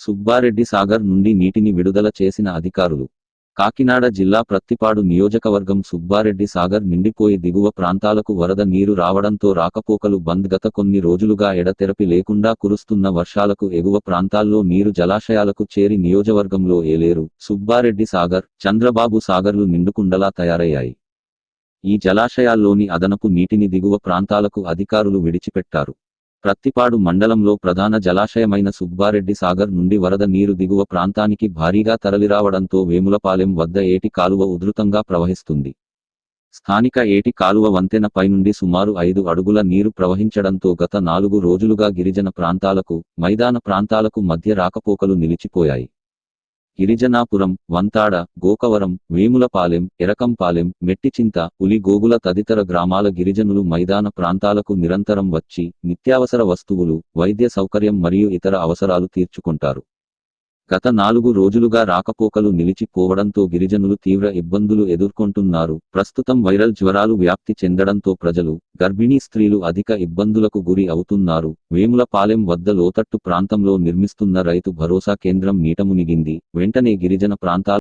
సుబ్బారెడ్డి సాగర్ నుండి నీటిని విడుదల చేసిన అధికారులు. కాకినాడ జిల్లా ప్రత్తిపాడు నియోజకవర్గం సుబ్బారెడ్డి సాగర్ నిండిపోయి దిగువ ప్రాంతాలకు వరద నీరు రావడంతో రాకపోకలు బంద్ గత కొన్ని రోజులుగా ఎడతెరపి లేకుండా కురుస్తున్న వర్షాలకు ఎగువ ప్రాంతాల్లో నీరు జలాశయాలకు చేరి నియోజకవర్గంలో ఏలేరు. సుబ్బారెడ్డి సాగర్ చంద్రబాబు సాగర్లు నిండుకుండలా తయారయ్యాయి. ఈ జలాశయాల్లోని అదనపు నీటిని దిగువ ప్రాంతాలకు అధికారులు విడిచిపెట్టారు. ప్రత్తిపాడు మండలంలో ప్రధాన జలాశయమైన సుబ్బారెడ్డి సాగర్ నుండి వరద నీరు దిగువ ప్రాంతానికి భారీగా తరలిరావడంతో వేములపాలెం వద్ద ఏటి కాలువ ఉధృతంగా ప్రవహిస్తుంది. స్థానిక ఏటి కాలువ వంతెన పైనుండి సుమారు ఐదు అడుగుల నీరు ప్రవహించడంతో గత నాలుగు రోజులుగా గిరిజన ప్రాంతాలకు మైదాన ప్రాంతాలకు మధ్య రాకపోకలు నిలిచిపోయాయి. గిరిజనాపురం వంతాడ గోకవరం వేములపాలెం ఎరకంపాలెం మెట్టిచింత ఉలిగోగుల తదితర గ్రామాల గిరిజనులు మైదాన ప్రాంతాలకు నిరంతరం వచ్చి నిత్యావసర వస్తువులు వైద్య సౌకర్యం మరియు ఇతర అవసరాలు తీర్చుకుంటారు. గత నాలుగు రోజులుగా రాకపోకలు నిలిచిపోవడంతో గిరిజనులు తీవ్ర ఇబ్బందులు ఎదుర్కొంటున్నారు. ప్రస్తుతం వైరల్ జ్వరాలు వ్యాప్తి చెందడంతో ప్రజలు గర్భిణీ స్త్రీలు అధిక ఇబ్బందులకు గురి అవుతున్నారు. వేములపాలెం వద్ద లోతట్టు ప్రాంతంలో నిర్మిస్తున్న రైతు భరోసా కేంద్రం నీటమునిగింది వెంటనే గిరిజన ప్రాంతాల